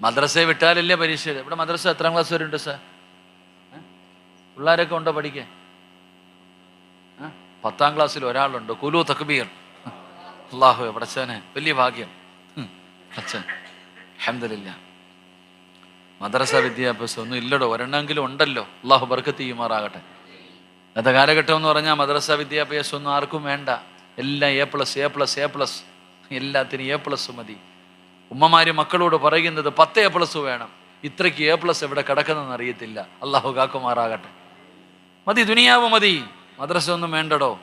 മദ്രസയെ വിട്ടാലല്ലേ പരീക്ഷ ഇവിടെ മദ്രസ എത്രാം ക്ലാസ് വരെ ഉണ്ട് സാർ? പിള്ളേരൊക്കെ ഉണ്ടോ പഠിക്കാൻ? പത്താം ക്ലാസ്സിൽ ഒരാളുണ്ട്. കുലു തക്ബീർ. അള്ളാഹു പടച്ചവനെ വലിയ ഭാഗ്യം. അച്ഛൻ. അഹമ്മദില്ല മദ്രസ വിദ്യാഭ്യാസം ഒന്നും ഇല്ലടോ. ഒരെണ്ണമെങ്കിലും ഉണ്ടല്ലോ. അള്ളാഹു ബർക്കത്ത് ചെയ്യുമാറാകട്ടെ. ഇന്നത്തെ കാലഘട്ടം എന്ന് പറഞ്ഞാൽ മദ്രസ വിദ്യാഭ്യാസം ഒന്നും ആർക്കും വേണ്ട. എല്ലാം A plus A plus A plus എല്ലാത്തിനും എ പ്ലസ് മതി. ഉമ്മമാര് മക്കളോട് പറയുന്നത് പത്ത് എ പ്ലസ് വേണം. ഇത്രയ്ക്ക് എ പ്ലസ് എവിടെ കിടക്കുന്നതെന്ന് അറിയത്തില്ല. അള്ളാഹു കാക്കുമാറാകട്ടെ. മതി ദുനിയാവ് മതി. മദ്രസ ഒന്നും വേണ്ടടോ.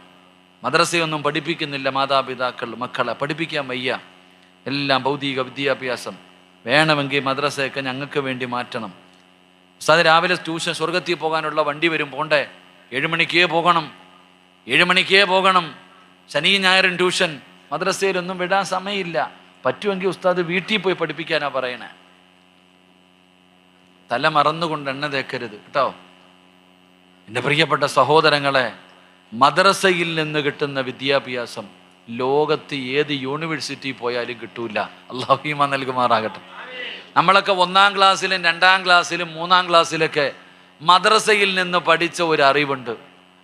മദ്രസയൊന്നും പഠിപ്പിക്കുന്നില്ല മാതാപിതാക്കൾ മക്കളെ. പഠിപ്പിക്കാൻ വയ്യ. എല്ലാം ഭൗതിക വിദ്യാഭ്യാസം. വേണമെങ്കിൽ മദ്രസയൊക്കെ ഞങ്ങൾക്ക് വേണ്ടി മാറ്റണം. ഉസ്താദ് രാവിലെ ട്യൂഷൻ സ്വർഗത്തിൽ പോകാനുള്ള വണ്ടി വരും. പോണ്ടേ? ഏഴുമണിക്കേ പോകണം. ഏഴുമണിക്കേ പോകണം. ശനി ഞായറും ട്യൂഷൻ. മദ്രസയിലൊന്നും വിടാൻ സമയമില്ല. പറ്റുമെങ്കിൽ ഉസ്താദ് വീട്ടിൽ പോയി പഠിപ്പിക്കാനാ പറയണേ. തല മറന്നുകൊണ്ട് എണ്ണ തേക്കരുത് കേട്ടോ? എന്റെ പ്രിയപ്പെട്ട സഹോദരങ്ങളെ മദ്രസയിൽ നിന്ന് കിട്ടുന്ന വിദ്യാഭ്യാസം ലോകത്ത് ഏത് യൂണിവേഴ്സിറ്റി പോയാലും കിട്ടൂല. അള്ളാഹീമ നൽകുമാറാകട്ടെ. നമ്മളൊക്കെ ഒന്നാം ക്ലാസ്സിലും രണ്ടാം ക്ലാസ്സിലും മൂന്നാം ക്ലാസ്സിലൊക്കെ മദ്രസയിൽ നിന്ന് പഠിച്ച ഒരു അറിവുണ്ട്.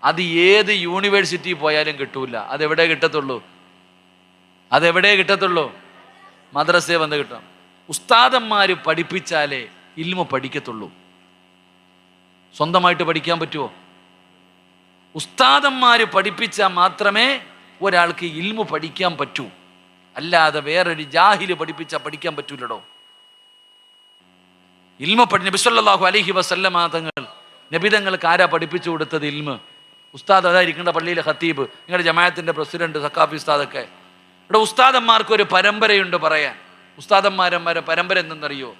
അത് ഏത് യൂണിവേഴ്സിറ്റി പോയാലും കിട്ടൂല. അതെവിടെ കിട്ടത്തുള്ളൂ? അതെവിടെ കിട്ടത്തുള്ളൂ? മദ്രസയെ വന്ന് കിട്ടണം. ഉസ്താദന്മാർ പഠിപ്പിച്ചാലേ ഇൽമ പഠിക്കത്തുള്ളൂ. സ്വന്തമായിട്ട് പഠിക്കാൻ പറ്റുമോ ഉസ്താദന്മാർ പഠിപ്പിച്ചാൽ മാത്രമേ ഒരാൾക്ക് ഇൽമു പഠിക്കാൻ പറ്റൂ. അല്ലാതെ വേറൊരു ജാഹിൽ പഠിപ്പിച്ചാൽ പഠിക്കാൻ പറ്റൂലടോ. ഇൽമ പഠി നബിസ്വല്ലാഹു അലഹി വസല്ലമാതങ്ങൾ നബിതങ്ങൾക്ക് ആരാ പഠിപ്പിച്ചു കൊടുത്തത് ഇൽമ? ഉസ്താദ് അതായിരിക്കേണ്ട പള്ളിയിലെ ഖത്തീബ് നിങ്ങളുടെ ജമായത്തിന്റെ പ്രസിഡന്റ് സക്കാഫി ഉസ്താദൊക്കെ. ഇവിടെ ഉസ്താദന്മാർക്ക് ഒരു പരമ്പരയുണ്ട് പറയാൻ. ഉസ്താദന്മാരന്മാരെ പരമ്പര എന്തെന്നറിയോ?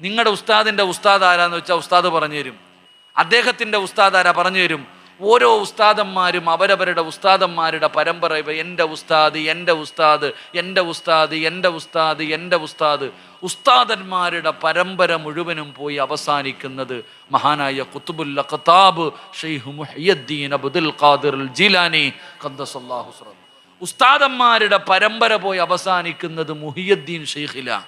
നിങ്ങളുടെ ഉസ്താദിന്റെ ഉസ്താദ് ആരാന്ന് വെച്ചാൽ ഉസ്താദ് പറഞ്ഞു തരും. അദ്ദേഹത്തിന്റെ ഉസ്താദ് ആരാ പറഞ്ഞു തരും? ഓരോ ഉസ്താദന്മാരും അവരവരുടെ ഉസ്താദന്മാരുടെ പരമ്പര എന്റെ ഉസ്താദ് എന്റെ ഉസ്താദ് എന്റെ ഉസ്താദ് എന്റെ ഉസ്താദ് എന്റെ ഉസ്താദ്. ഉസ്താദന്മാരുടെ പരമ്പര മുഴുവനും പോയി അവസാനിക്കുന്നത് മഹാനായ കുത്തുബുല്ല ഖത്താബ് ഷെയ്ഹു മുഹയ്യദ്ദീൻ അബ്ദുൽ ഖാദിർ ജിലാനി ഖദ്ദസല്ലാഹു സുറ ഉസ്താദന്മാരുടെ പരമ്പര പോയി അവസാനിക്കുന്നത് മുഹിയദ്ദീൻ ഷെയ്ഖിലാണ്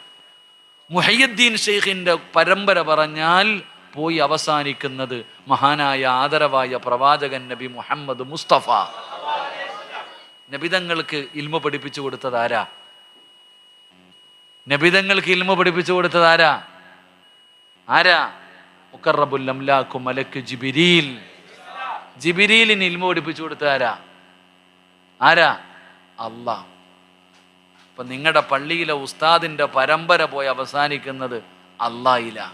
മുഹയ്യദ്ദീൻ ഷെയ്ഖിന്റെ പരമ്പര പറഞ്ഞാൽ പോയി അവസാനിക്കുന്നത് മഹാനായ ആദരവായ പ്രവാചകൻ നബി മുഹമ്മദ് മുസ്തഫ. നബിതങ്ങൾക്ക് ഇൽമ പഠിപ്പിച്ചു കൊടുത്തത് ആരാ? നബിതങ്ങൾക്ക് ഇൽമ പഠിപ്പിച്ചു കൊടുത്തത് ആരാ? ആരാ? മുക്കറബുൽ അംലാഖു മലക്ക് ജിബിരീൽ. ജിബിരീലിന് ഇൽമ പഠിപ്പിച്ചു കൊടുത്തത് ആരാ? ആരാ? അല്ലാ ഇപ്പൊ നിങ്ങളുടെ പള്ളിയിലെ ഉസ്താദിന്റെ പരമ്പര പോയി അവസാനിക്കുന്നത് അള്ളായില.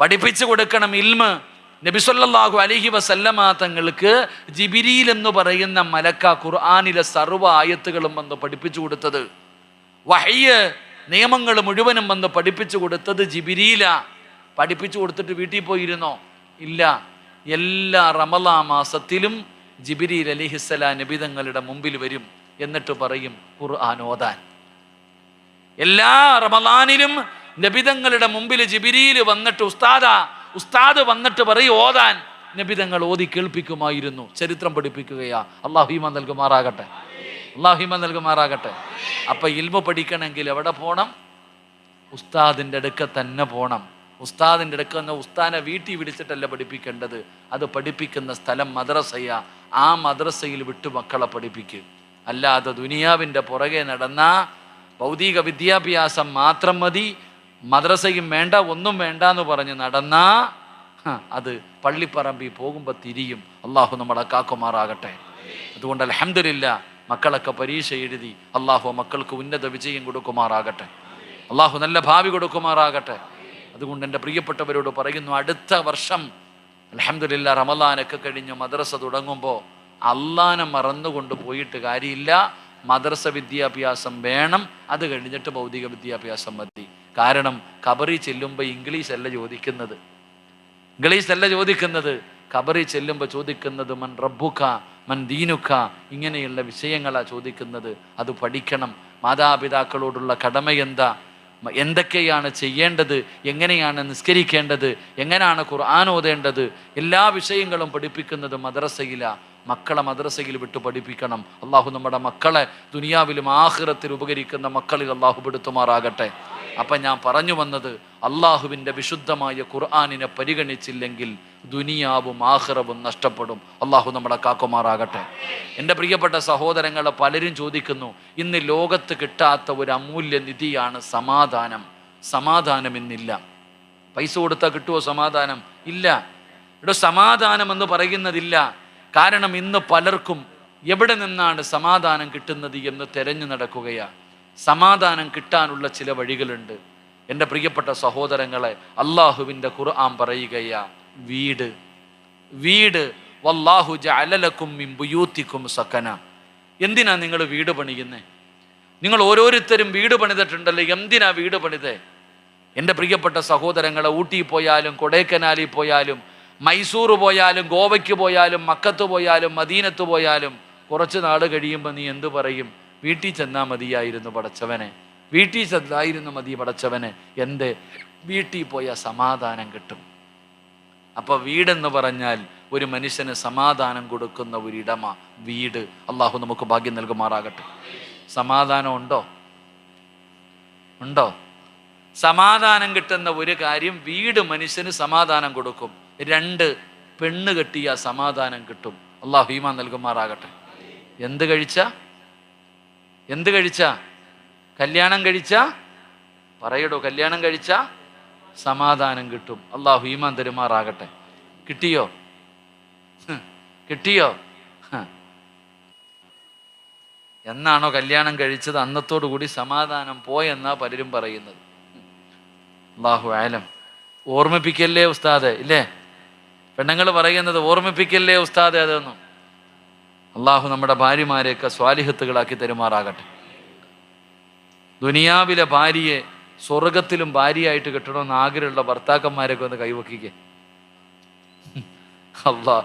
പഠിപ്പിച്ചു കൊടുക്കണം ഇൽമ്. നബിസൊല്ലാഹു അലഹി വസല്ലമ തങ്ങൾക്ക് ജിബിരിയിൽ എന്ന് പറയുന്ന മലക്ക ഖുർആാനിലെ സർവ ആയത്തുകളും വന്ന് പഠിപ്പിച്ചു കൊടുത്തത്. വഹയ്യ് നിയമങ്ങൾ മുഴുവനും വന്ന് പഠിപ്പിച്ചു കൊടുത്തത് ജിബിരിയില പഠിപ്പിച്ചു കൊടുത്തിട്ട് വീട്ടിൽ പോയിരുന്നോ? ഇല്ല. എല്ലാ റമലാ മാസത്തിലും ജിബിരിൽ അലിഹിസല നബിതങ്ങളുടെ മുമ്പിൽ വരും എന്നിട്ട് പറയും ഖുർആൻ ഓതാൻ. എല്ലാ റമദാനിലും നബിതങ്ങളുടെ മുമ്പിൽ ജിബിരിയിൽ വന്നിട്ട് ഉസ്താദ ഉസ്താദ് വന്നിട്ട് പറയും ഓതാൻ. നബിതങ്ങൾ ഓതി കേൾപ്പിക്കുമായിരുന്നു. ചരിത്രം പഠിപ്പിക്കുകയാ. അള്ളാഹിമ നൽകുമാറാകട്ടെ. അള്ളാഹിമ നൽകുമാറാകട്ടെ. അപ്പൊ ഇൽമ പഠിക്കണമെങ്കിൽ എവിടെ പോണം? ഉസ്താദിന്റെ അടുക്ക തന്നെ പോണം. ഉസ്താദിന്റെ അടുക്ക തന്നെ ഉസ്താനെ വീട്ടിൽ വിളിച്ചിട്ടല്ല പഠിപ്പിക്കേണ്ടത്. അത് പഠിപ്പിക്കുന്ന സ്ഥലം മദ്രസയ. ആ മദ്രസയിൽ വിട്ടു മക്കളെ പഠിപ്പിക്കും. അല്ലാതെ ദുനിയാവിന്റെ പുറകെ നടന്ന ഭൗതിക വിദ്യാഭ്യാസം മാത്രം മതി മദ്രസയും വേണ്ട ഒന്നും വേണ്ട എന്ന് പറഞ്ഞ് നടന്ന അത് പള്ളിപ്പറമ്പിൽ പോകുമ്പോൾ തിരിയും. അള്ളാഹു നമ്മളെ കാക്കുമാറാകട്ടെ. അതുകൊണ്ട് അലഹമില്ല മക്കളൊക്കെ പരീക്ഷ എഴുതി അള്ളാഹു മക്കൾക്ക് ഉന്നത വിജയം കൊടുക്കുമാറാകട്ടെ. അള്ളാഹു നല്ല ഭാവി കൊടുക്കുമാറാകട്ടെ. അതുകൊണ്ട് എന്റെ പ്രിയപ്പെട്ടവരോട് പറയുന്നു അടുത്ത വർഷം അലഹമില്ല റമലാനൊക്കെ കഴിഞ്ഞ് മദ്രസ തുടങ്ങുമ്പോൾ അള്ളാനെ മറന്നുകൊണ്ട് പോയിട്ട് കാര്യമില്ല. മദ്രസ വിദ്യാഭ്യാസം വേണം. അത് കഴിഞ്ഞിട്ട് ഭൗതിക വിദ്യാഭ്യാസം മതി. കാരണം കബറി ചെല്ലുമ്പോൾ ഇംഗ്ലീഷ് അല്ല ചോദിക്കുന്നത്. ഇംഗ്ലീഷ് അല്ല ചോദിക്കുന്നത്. കബറി ചെല്ലുമ്പോൾ ചോദിക്കുന്നത് മൻ റബ്ബുക്ക മൻ ദീനുക്ക ഇങ്ങനെയുള്ള വിഷയങ്ങളാണ് ചോദിക്കുന്നത്. അത് പഠിക്കണം. മാതാപിതാക്കളോടുള്ള കടമ എന്താ എന്തൊക്കെയാണ് ചെയ്യേണ്ടത് എങ്ങനെയാണ് നിസ്കരിക്കേണ്ടത് എങ്ങനെയാണ് ഖുർആൻ ഓതേണ്ടത് എല്ലാ വിഷയങ്ങളും പഠിപ്പിക്കുന്നത് മദ്രസയിലാണ് മക്കളെ മദ്രസയിൽ വിട്ട് പഠിപ്പിക്കണം. അള്ളാഹു നമ്മുടെ മക്കളെ ദുനിയാവിലും ആഹ്റത്തിൽ ഉപകരിക്കുന്ന മക്കളിൽ അള്ളാഹു പെടുത്തുമാറാകട്ടെ. അപ്പം ഞാൻ പറഞ്ഞു വന്നത് അള്ളാഹുവിന്റെ വിശുദ്ധമായ ഖുർആാനിനെ പരിഗണിച്ചില്ലെങ്കിൽ ദുനിയാവും ആഹ്റവും നഷ്ടപ്പെടും. അള്ളാഹു നമ്മുടെ കാക്കുമാറാകട്ടെ. എന്റെ പ്രിയപ്പെട്ട സഹോദരങ്ങളെ പലരും ചോദിക്കുന്നു ഇന്ന് ലോകത്ത് കിട്ടാത്ത ഒരു അമൂല്യ നിധിയാണ് സമാധാനം. സമാധാനം ഇന്നില്ല. പൈസ കൊടുത്താൽ കിട്ടുമോ സമാധാനം? ഇല്ല. ഇവിടെ സമാധാനം എന്ന് പറയുന്നതില്ല. കാരണം ഇന്ന് പലർക്കും എവിടെ നിന്നാണ് സമാധാനം കിട്ടുന്നത് എന്ന് തിരഞ്ഞു നടക്കുകയാണ്. സമാധാനം കിട്ടാനുള്ള ചില വഴികളുണ്ട്. എന്റെ പ്രിയപ്പെട്ട സഹോദരങ്ങളെ അള്ളാഹുവിന്റെ ഖുർആൻ പറയുകയാ വീട്. വീട് വല്ലാഹു ജഅലലക്കും മിൻ ബുയൂത്തിക്കും സക്കന എന്തിനാ നിങ്ങൾ വീട് പണിയുന്നത് നിങ്ങൾ ഓരോരുത്തരും വീട് പണിതിട്ടുണ്ടല്ലോ എന്തിനാ വീട് പണിതേ? എന്റെ പ്രിയപ്പെട്ട സഹോദരങ്ങളെ ഊട്ടി പോയാലും കൊടൈക്കനാലിൽ പോയാലും മൈസൂർ പോയാലും ഗോവയ്ക്ക് പോയാലും മക്കത്ത് പോയാലും മദീനത്ത് പോയാലും കുറച്ച് നാൾ കഴിയുമ്പോൾ നീ എന്ത് പറയും? വീട്ടിൽ ചെന്നാൽ മതിയായിരുന്നു പടച്ചവനെ. വീട്ടിൽ ചെന്നായിരുന്നു മതി പടച്ചവനെ. എന്റെ വീട്ടിൽ പോയ സമാധാനം കിട്ടും. അപ്പോൾ വീടെന്ന് പറഞ്ഞാൽ ഒരു മനുഷ്യന് സമാധാനം കൊടുക്കുന്ന ഒരിടമ വീട്. അള്ളാഹു നമുക്ക് ഭാഗ്യം നൽകുമാറാകട്ടെ. സമാധാനം ഉണ്ടോ? ഉണ്ടോ? സമാധാനം കിട്ടുന്ന ഒരു കാര്യം വീട് മനുഷ്യന് സമാധാനം കൊടുക്കും. രണ്ട് പെണ്ണ് കെട്ടിയ സമാധാനം കിട്ടും. അള്ളാഹു ഹീമ നൽകുമാറാകട്ടെ. എന്ത് കഴിച്ച? എന്ത് കഴിച്ച? കല്യാണം കഴിച്ച? പറയടോ കല്യാണം കഴിച്ച? സമാധാനം കിട്ടും. അള്ളാഹു ഈമാൻ തരുമാറാകട്ടെ. കിട്ടിയോ? കിട്ടിയോ. എന്നാണോ കല്യാണം കഴിച്ചത്? അന്നത്തോടു കൂടി സമാധാനം പോയെന്നാ പലരും പറയുന്നത്. അള്ളാഹു ആലം. ഓർമ്മിപ്പിക്കല്ലേ ഉസ്താദ്? ഇല്ലേ? പെണ്ണുങ്ങൾ പറയുന്നത് ഓർമ്മിപ്പിക്കല്ലേ ഉസ്താദ്? അതൊന്നും. അള്ളാഹു നമ്മുടെ ഭാര്യമാരെയൊക്കെ സ്വാലിഹത്തുകളാക്കി തരുമാറാകട്ടെ. ദുനിയാവിലെ ഭാര്യയെ സ്വർഗത്തിലും ഭാര്യയായിട്ട് കിട്ടണമെന്ന് ആഗ്രഹമുള്ള ഭർത്താക്കന്മാരൊക്കെ ഒന്ന് കൈവക്കിക്കേ. അള്ളാ.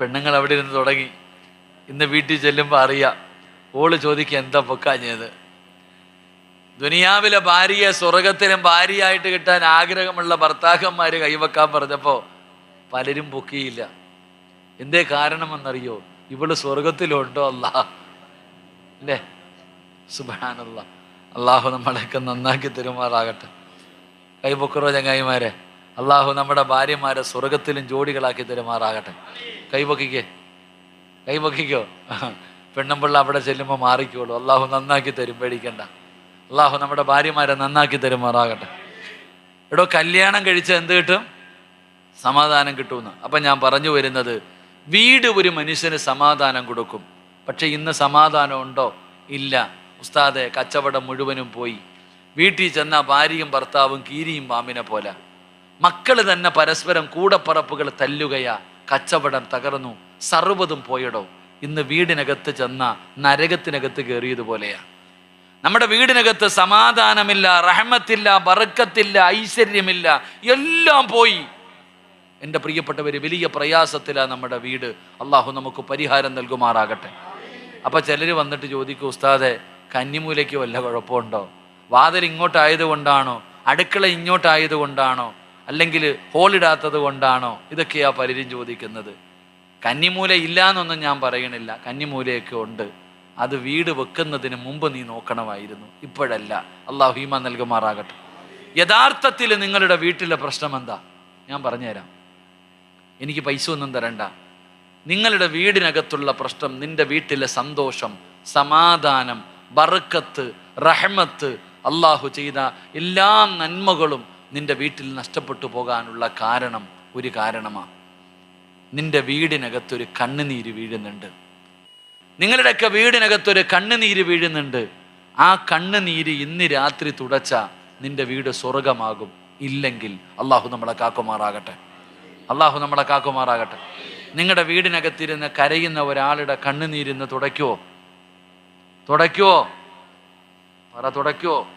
പെണ്ണുങ്ങൾ അവിടെ ഇരുന്ന് തുടങ്ങി. ഇന്ന് വീട്ടിൽ ചെല്ലുമ്പോൾ അറിയാം. ഓൾ ചോദിക്കുക എന്താ പൊക്കാഞ്ഞത്? ദുനിയാവിലെ ഭാര്യയെ സ്വർഗത്തിലും ഭാര്യയായിട്ട് കിട്ടാൻ ആഗ്രഹമുള്ള ഭർത്താക്കന്മാർ കൈവെക്കാൻ പറഞ്ഞപ്പോൾ പലരും പൊക്കിയില്ല. എന്തേ കാരണമെന്നറിയോ? ഇവൾ സ്വർഗത്തിലുണ്ടോ അല്ല അല്ലേ? സുബാനല്ല അള്ളാഹു നമ്മളെയൊക്കെ നന്നാക്കി തരുമാറാകട്ടെ. കൈപൊക്കറോ ചങ്ങായിമാരെ? അള്ളാഹു നമ്മുടെ ഭാര്യമാരെ സ്വർഗത്തിലും ജോഡികളാക്കി തരുമാറാകട്ടെ. കൈപൊക്കിക്കേ. കൈപൊക്കിക്കോ? പെണ്ണമ്പിള്ള അവിടെ ചെല്ലുമ്പോൾ മാറിക്കോളൂ. അള്ളാഹു നന്നാക്കി തരും പേടിക്കണ്ട. അള്ളാഹു നമ്മുടെ ഭാര്യമാരെ നന്നാക്കി തരുമാറാകട്ടെ. എടോ കല്യാണം കഴിച്ച എന്ത് കിട്ടും? സമാധാനം കിട്ടുമെന്ന്. അപ്പം ഞാൻ പറഞ്ഞു വരുന്നത് വീട് ഒരു മനുഷ്യന് സമാധാനം കൊടുക്കും. പക്ഷേ ഇന്ന് സമാധാനം ഉണ്ടോ? ഇല്ല. ഉസ്താദെ കച്ചവടം മുഴുവനും പോയി. വീട്ടിൽ ചെന്ന ഭാര്യയും ഭർത്താവും കീരിയും പാമ്പിനെ പോലെ. മക്കൾ തന്നെ പരസ്പരം കൂടപ്പറപ്പുകൾ തല്ലുകയാ. കച്ചവടം തകർന്നു. സർവതും പോയിടോ. ഇന്ന് വീടിനകത്ത് ചെന്ന നരകത്തിനകത്ത് കയറിയതുപോലെയാ നമ്മുടെ വീടിനകത്ത് സമാധാനമില്ല റഹമത്തില്ല ബറക്കത്തില്ല ഐശ്വര്യമില്ല എല്ലാം പോയി. എന്റെ പ്രിയപ്പെട്ടവർ വലിയ പ്രയാസത്തിലാണ് നമ്മുടെ വീട്. അള്ളാഹു നമുക്ക് പരിഹാരം നൽകുമാറാകട്ടെ. അപ്പം ചിലർ വന്നിട്ട് ചോദിക്കും ഉസ്താദെ കന്നിമൂലയ്ക്ക് വല്ല കുഴപ്പമുണ്ടോ? വാതിൽ ഇങ്ങോട്ടായത് കൊണ്ടാണോ അടുക്കള ഇങ്ങോട്ടായത് കൊണ്ടാണോ അല്ലെങ്കിൽ ഹോളിടാത്തത് കൊണ്ടാണോ ഇതൊക്കെയാ പലരും ചോദിക്കുന്നത്. കന്നിമൂല ഇല്ല എന്നൊന്നും ഞാൻ പറയണില്ല. കന്നിമൂലയൊക്കെ ഉണ്ട്. അത് വീട് വെക്കുന്നതിന് മുമ്പ് നീ നോക്കണമായിരുന്നു. ഇപ്പോഴല്ല. അള്ളാഹു ഹീമ നൽകുമാറാകട്ടെ. യഥാർത്ഥത്തിൽ നിങ്ങളുടെ വീട്ടിലെ പ്രശ്നം എന്താ? ഞാൻ പറഞ്ഞുതരാം. എനിക്ക് പൈസ ഒന്നും തരണ്ട. നിങ്ങളുടെ വീടിനകത്തുള്ള പ്രശ്നം നിന്റെ വീട്ടിലെ സന്തോഷം സമാധാനം ബറുക്കത്ത് റഹ്മത്ത് അള്ളാഹു ചെയ്ത എല്ലാ നന്മകളും നിന്റെ വീട്ടിൽ നഷ്ടപ്പെട്ടു പോകാനുള്ള കാരണം ഒരു കാരണമാണ്. നിന്റെ വീടിനകത്തൊരു കണ്ണുനീര് വീഴുന്നുണ്ട്. നിങ്ങളുടെയൊക്കെ വീടിനകത്തൊരു കണ്ണുനീര് വീഴുന്നുണ്ട്. ആ കണ്ണുനീര് ഇന്ന് രാത്രി തുടച്ച നിന്റെ വീട് സ്വർഗമാകും ഇല്ലെങ്കിൽ അള്ളാഹു നമ്മളെ കാക്കുമാറാകട്ടെ. അള്ളാഹു നമ്മളെ കാക്കുമാറാകട്ടെ. നിങ്ങളുടെ വീടിനകത്തിരുന്ന് കരയുന്ന ഒരാളുടെ കണ്ണുനീരിന്ന് തുടയ്ക്കുവോ? തുടയ്ക്കുവോ? പറ തുടയ്ക്കുവോ?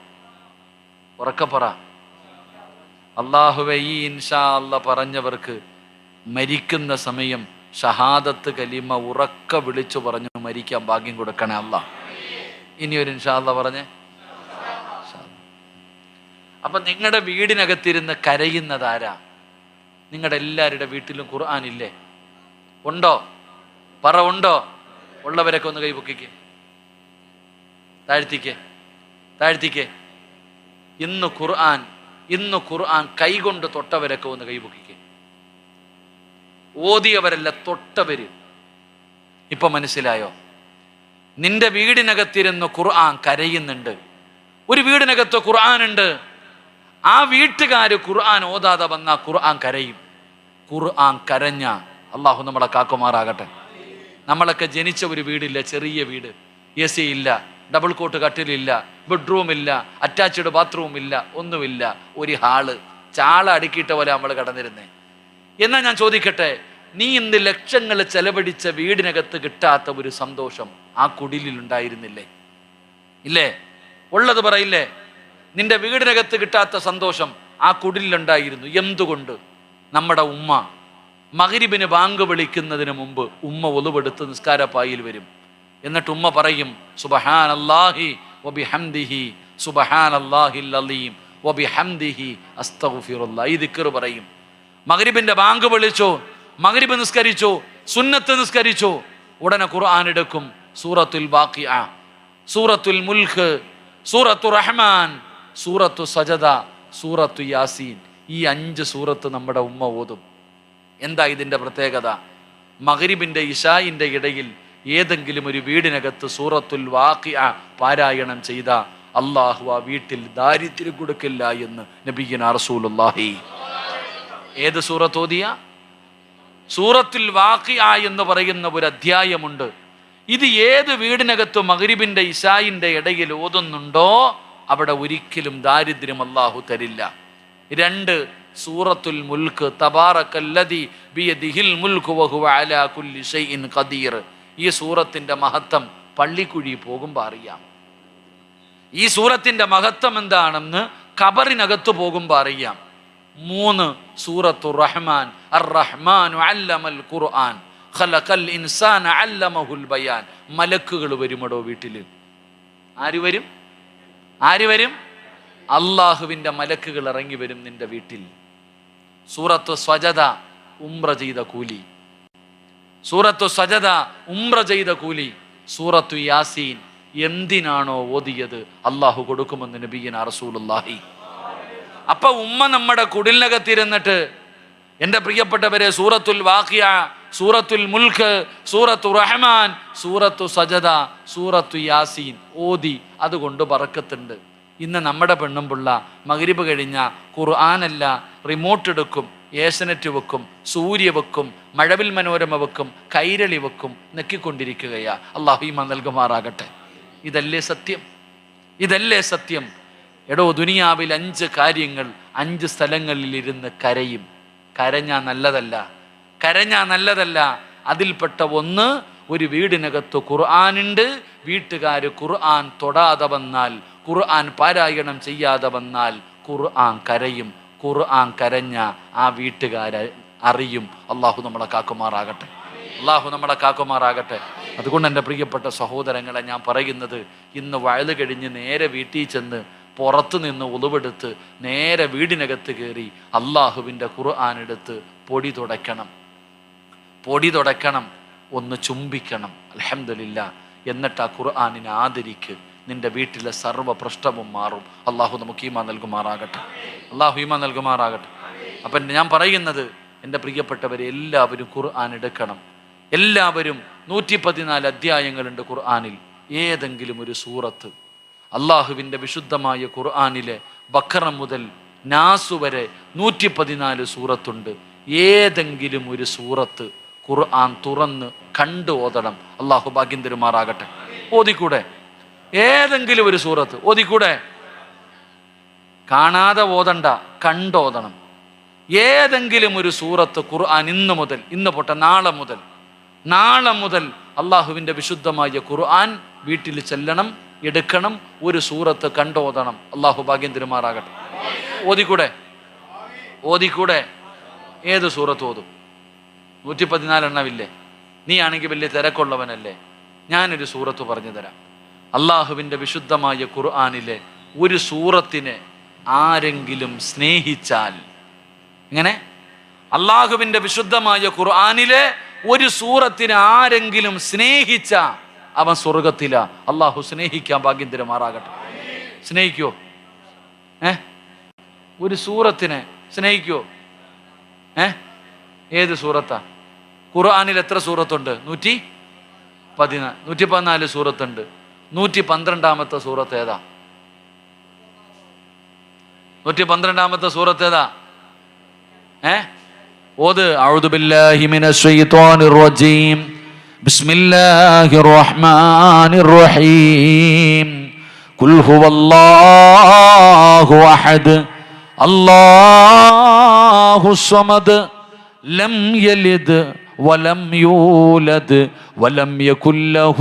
ഉറക്ക പറ. അള്ളാഹുവെ ഈ ഇൻഷാ അല്ല പറഞ്ഞവർക്ക് മരിക്കുന്ന സമയം ഷഹാദത്ത് കലീമ ഉറക്ക വിളിച്ചു പറഞ്ഞു മരിക്കാൻ ഭാഗ്യം കൊടുക്കണേ അല്ല. ഇനി ഒരു ഇൻഷാ അല്ല പറഞ്ഞേ. അപ്പൊ നിങ്ങളുടെ വീടിനകത്തിരുന്ന് കരയുന്നതാരാ നിങ്ങളുടെ എല്ലാവരുടെ വീട്ടിലും ഖുർആൻ ഇല്ലേ? ഉണ്ടോ? പറ ഉണ്ടോ? ഉള്ളവരൊക്കെ ഒന്ന് കൈപൊക്കിക്ക് താഴ്ത്തിക്ക്. താഴ്ത്തിക്ക്. ഇന്ന് ഖുർആൻ ഇന്ന് ഖുർആൻ കൈകൊണ്ട് തൊട്ടവരൊക്കെ ഒന്ന് കൈപൊക്കിക്ക് ഓതിയവരല്ല തൊട്ടവര്. ഇപ്പൊ മനസ്സിലായോ? നിന്റെ വീടിനകത്തിരുന്ന് ഖുർആൻ കരയുന്നുണ്ട്. ഒരു വീടിനകത്ത് ഖുർആൻ ഉണ്ട് ആ വീട്ടുകാർ ഖുർആൻ ഓതാതെ വന്ന ഖുർആൻ കരയും. ഖുർആൻ കരഞ്ഞ അള്ളാഹു നമ്മളെ കാക്കുമാറാകട്ടെ. നമ്മളൊക്കെ ജനിച്ച ഒരു വീടില്ല ചെറിയ വീട്. എ സി ഇല്ല ഡബിൾ കോട്ട് കട്ടിലില്ല ബെഡ്റൂം ഇല്ല അറ്റാച്ച്ഡ് ബാത്റൂം ഇല്ല ഒന്നുമില്ല. ഒരു ഹാൾ ചാള അടുക്കിയിട്ട പോലെ നമ്മൾ കടന്നിരുന്നേ. എന്നാ ഞാൻ ചോദിക്കട്ടെ? നീ ഇന്ന് ലക്ഷങ്ങൾ ചെലവഴിച്ച വീടിനകത്ത് കിട്ടാത്ത ഒരു സന്തോഷം ആ കുടിലിൽ ഉണ്ടായിരുന്നില്ലേ? ഇല്ലേ? ഉള്ളത് പറയില്ലേ? നിന്റെ വീടിനകത്ത് കിട്ടാത്ത സന്തോഷം ആ കുടിലുണ്ടായിരുന്നു എന്തുകൊണ്ട്? നമ്മുടെ ഉമ്മ മകരിബിന് ബാങ്ക് വിളിക്കുന്നതിന് മുമ്പ് ഉമ്മ ഒലുവെടുത്ത് നിസ്കാരപ്പായിൽ വരും. എന്നിട്ട് ഉമ്മ പറയും സുബഹാൻ അല്ലാഹി വബി ഹംദിഹി സുബഹാൻ അല്ലാഹിൽ അലീം അസ്തഫിറുല്ല ഈ ദിക്കർ പറയും. മകരിബിന്റെ ബാങ്ക് വിളിച്ചു മകരിബ് നിസ്കരിച്ചു സുന്നത്ത് നിസ്കരിച്ചു. ഉടനെ ഖുർആൻ എടുക്കും സൂറത്തുൽ ബാക്കി ആ സൂറത്തുൽ മുൽഖ് സൂറത്തു റഹ്മാൻ സൂറത്തു സജദ സൂറത്തു യാസീൻ. ഈ അഞ്ച് സൂറത്ത് നമ്മുടെ ഉമ്മ ഓതും. എന്താ ഇതിന്റെ പ്രത്യേകത? മകരിബിന്റെ ഇഷായിന്റെ ഇടയിൽ ഏതെങ്കിലും ഒരു വീടിനകത്ത് സൂറത്തുൽ വാക്കിയ പാരായണം ചെയ്ത അള്ളാഹു ആ വീട്ടിൽ ദാരിദ്ര്യം കൊടുക്കില്ല എന്ന് നബീന റസൂലുല്ലാഹി ഏത് സൂറത്ത് ഓതിയ? സൂറത്തുൽ വാക്കിയ എന്ന് പറയുന്ന ഒരു അധ്യായമുണ്ട്. ഇത് ഏത് വീടിനകത്ത് മകരിബിന്റെ ഇഷായിന്റെ ഇടയിൽ ഓതുന്നുണ്ടോ അവിടെ ഒരിക്കലും ദാരിദ്ര്യം അള്ളാഹു തരില്ല. രണ്ട് സൂറത്തുൽ മുൽക്ക് തബാറക്കല്ലദി ബിയദിഹിൽ അലാ കുല്ലി ഖദീർ. ഈ സൂറത്തിന്റെ മഹത്വം പള്ളിക്കുഴി പോകുമ്പോൾ അറിയാം. ഈ സൂറത്തിന്റെ മഹത്വം എന്താണെന്ന് കബറിനകത്ത് പോകുമ്പോൾ അറിയാം. മൂന്ന് സൂറത്തു റഹ്മാൻ. അർ റഹ്മാൻ അല്ലമൽ ഖുർആൻ. ഖലഖൽ ഇൻസാൻ അല്ലമഹുൽ ബയാൻ. മലക്കുകൾ വരുമടോ വീട്ടിൽ ആര് വരും? ആര് വരും? അള്ളാഹുവിന്റെ മലക്കുകൾ ഇറങ്ങി വരും നിന്റെ വീട്ടിൽ. സൂറത്തു സ്വജത ഉംറ ചെയ്ത കൂലി. സൂറത്തു സ്വജത ഉംറ ചെയ്ത കൂലി. സൂറത്തു യാസീൻ. എന്തിനാണോ ഓതിയത്? അള്ളാഹു കൊടുക്കുമെന്ന് നബീന റസൂലുല്ലാഹി അപ്പൊ ഉമ്മ നമ്മുടെ കുടിലിനകത്തിരുന്നിട്ട് എന്റെ പ്രിയപ്പെട്ടവരെ സൂറത്തുൽ വാഖിയ സൂറത്തുൽ മുൽഖ് സൂറത്തു റഹ്മാൻ സൂറത്തു സജദ സൂറത്തു യാസീൻ ഓതി അതുകൊണ്ട് പറക്കത്തുണ്ട്. ഇന്ന് നമ്മുടെ പെണ്ണും പിള്ള മകരിബ് കഴിഞ്ഞ ഖുർആാനല്ല റിമോട്ട് എടുക്കും ഏസനറ്റ് വെക്കും സൂര്യ വെക്കും മഴവിൽ മനോരമ വെക്കും കൈരളി വെക്കും നെക്കിക്കൊണ്ടിരിക്കുകയാ. അള്ളാഹുമ നൽകുമാറാകട്ടെ. ഇതല്ലേ സത്യം? ഇതല്ലേ സത്യം? എടോ ദുനിയാവിൽ അഞ്ച് കാര്യങ്ങൾ അഞ്ച് സ്ഥലങ്ങളിൽ ഇരുന്ന് കരയും. കരഞ്ഞാ നല്ലതല്ല. കരഞ്ഞാ നല്ലതല്ല. അതിൽപ്പെട്ട ഒന്ന് ഒരു വീടിനകത്ത് ഖുർആാനുണ്ട്. വീട്ടുകാർ ഖുർആൻ തൊടാതെ വന്നാൽ ഖുർആൻ പാരായണം ചെയ്യാതെ വന്നാൽ ഖുർആൻ കരയും. ഖുർആൻ കരഞ്ഞ ആ വീട്ടുകാരെ അറിയും. അള്ളാഹു നമ്മളെ കാക്കുമാറാകട്ടെ. അള്ളാഹു നമ്മളെ കാക്കുമാറാകട്ടെ. അതുകൊണ്ട് എന്റെ പ്രിയപ്പെട്ട സഹോദരങ്ങളെ ഞാൻ പറയുന്നത് ഇന്ന് വയൽ കഴിഞ്ഞ് നേരെ വീട്ടിൽ ചെന്ന് പുറത്തു നിന്ന് ഉളവെടുത്ത് നേരെ വീടിനകത്ത് കയറി അള്ളാഹുവിന്റെ ഖുർആൻ എടുത്ത് പൊടി തുടയ്ക്കണം. പൊടി തുടയ്ക്കണം ഒന്ന് ചുംബിക്കണം. അലഹമില്ല എന്നിട്ട് ആ ഖുർആാനിനെ ആദരിക്ക്. നിന്റെ വീട്ടിലെ സർവ പ്രശ്നവും മാറും. അള്ളാഹു നമുക്ക് ഈമാ നൽകുമാറാകട്ടെ. അള്ളാഹു ഈമാ നൽകുമാറാകട്ടെ. അപ്പം ഞാൻ പറയുന്നത് എന്റെ പ്രിയപ്പെട്ടവരെ എല്ലാവരും ഖുർആൻ എടുക്കണം. എല്ലാവരും നൂറ്റി പതിനാല് അധ്യായങ്ങളുണ്ട് ഖുർആാനിൽ. ഏതെങ്കിലും ഒരു സൂറത്ത്. അള്ളാഹുവിന്റെ വിശുദ്ധമായ ഖുർആാനിലെ ബക്കറ മുതൽ നാസ് വരെ നൂറ്റി പതിനാല് സൂറത്തുണ്ട്. ഏതെങ്കിലും ഒരു സൂറത്ത് ഖുർആൻ തുറന്ന് കണ്ടു ഓതണം. അള്ളാഹു ഭാഗ്യം തരുമാറാകട്ടെ. ഓതിക്കൂടെ? ഏതെങ്കിലും ഒരു സൂറത്ത് ഓതിക്കൂടെ? കാണാതെ ഓതണ്ട കണ്ടോതണം ഏതെങ്കിലും ഒരു സൂറത്ത് ഖുർആൻ ഇന്ന് മുതൽ ഇന്ന് പൊട്ട നാളെ മുതൽ. നാളെ മുതൽ അള്ളാഹുവിന്റെ വിശുദ്ധമായ ഖുർആൻ വീട്ടിൽ ചെല്ലണം. എടുക്കണം ഒരു സൂറത്ത് കണ്ടോതണം. അള്ളാഹു ഭാഗ്യം തിരുമാറാകട്ടെ ഓതിക്കൂടെ? ഓതിക്കൂടെ? ഏത് സൂറത്ത് ഓതും? നൂറ്റി പതിനാലെണ്ണമില്ലേ നീ ആണെങ്കിൽ വലിയ തിരക്കുള്ളവനല്ലേ? ഞാനൊരു സൂറത്ത് പറഞ്ഞു തരാം. അള്ളാഹുവിന്റെ വിശുദ്ധമായ ഖുർആാനിലെ ഒരു സൂറത്തിനെ ആരെങ്കിലും സ്നേഹിച്ചാൽ ഇങ്ങനെ അള്ളാഹുവിന്റെ വിശുദ്ധമായ ഖുർആാനിലെ ഒരു സൂറത്തിനെ ആരെങ്കിലും സ്നേഹിച്ച അവൻ സ്വർഗത്തില. അള്ളാഹു സ്നേഹിക്കാൻ ഭാഗ്യം തരുമാറാകട്ടെ സ്നേഹിക്കോ? ഏ? ഒരു സൂറത്തിനെ സ്നേഹിക്കോ? ഏ? ഏത് സൂറത്താ? ഖുർആാനിൽ എത്ര സൂറത്തുണ്ട്? നൂറ്റി പതിനാല് നൂറ്റി പതിനാല് സൂറത്തുണ്ട്. നൂറ്റി പന്ത്രണ്ടാമത്തെ സൂറത്ത് ഏതാ? നൂറ്റി പന്ത്രണ്ടാമത്തെ സൂറത്ത് ഏതാ? ഏ? ഓത് അഊദു ബില്ലാഹി മിനശ് ശൈത്വാനിർ الله الرحمن الرحيم റഹീം هو الله അഹദ്. الله الصمد لم يلد ولم يولد ولم يكن له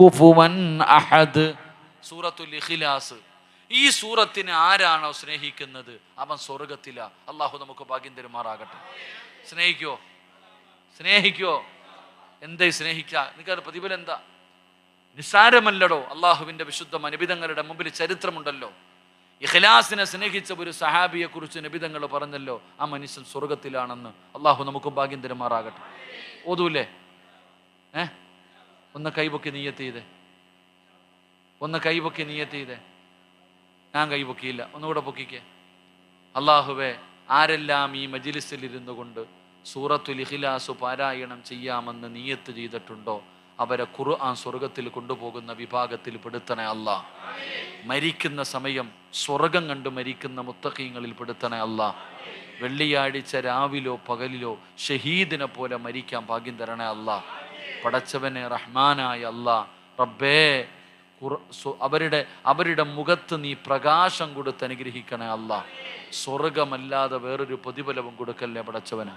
كفوا അഹദ്. സൂറത്തുൽ ഇഖ്ലാസ്. ഈ സൂറത്തിനെ ആരാണോ സ്നേഹിക്കുന്നത്? അവൻ സ്വർഗത്തില അള്ളാഹു നമുക്ക് ഭാഗ്യം തരുമാറാകട്ടെ. സ്നേഹിക്കോ? സ്നേഹിക്കോ? എന്തേ സ്നേഹിക്ക? നിനക്കത് പ്രതിഫലം എന്താ? നിസ്സാരമല്ലടോ അള്ളാഹുവിന്റെ വിശുദ്ധ അനുബിതങ്ങളുടെ മുമ്പിൽ ചരിത്രമുണ്ടല്ലോ. ഇഖ്ലാസിനെ സ്നേഹിച്ച ഒരു സഹാബിയെ കുറിച്ച് നബിതങ്ങൾ പറഞ്ഞല്ലോ ആ മനുഷ്യൻ സ്വർഗത്തിലാണെന്ന് അള്ളാഹു നമുക്ക് ഭാഗ്യം തരുമാറാകട്ടെ. ഓതൂല്ലേ? ഏ? ഒന്ന് കൈപൊക്കി നീയത്ത് ചെയ്തേ. ഒന്ന് കൈപൊക്കി നീയത്ത് ചെയ്തേ. ഞാൻ കൈപൊക്കിയില്ല. ഒന്നുകൂടെ പൊക്കിക്കേ. അള്ളാഹുവെ ആരെല്ലാം ഈ മജിലിസിൽ ഇരുന്നു കൊണ്ട് സൂറത്തുൽ ഇഖ്ലാസ് പാരായണം ചെയ്യാമെന്ന് നീയത്ത് ചെയ്തിട്ടുണ്ടോ? അവരെ ഖുർആൻ സ്വർഗത്തിൽ കൊണ്ടുപോകുന്ന വിഭാഗത്തിൽ പെടുത്തണേ അല്ല. മരിക്കുന്ന സമയം സ്വർഗം കണ്ട് മരിക്കുന്ന മുത്തഖീങ്ങളിൽ പെടുത്തണേ അല്ല. വെള്ളിയാഴ്ച രാവിലോ പകലിലോ ഷഹീദിനെ പോലെ മരിക്കാൻ ഭാഗ്യം തരണേ അല്ല. പടച്ചവനെ റഹ്മാനായ അല്ല. റബ്ബേ അവരുടെ അവരുടെ മുഖത്ത് നീ പ്രകാശം കൊടുത്ത് അനുഗ്രഹിക്കണേ അല്ല. സ്വർഗമല്ലാതെ വേറൊരു പ്രതിഫലവും കൊടുക്കല്ലേ പടച്ചവന്?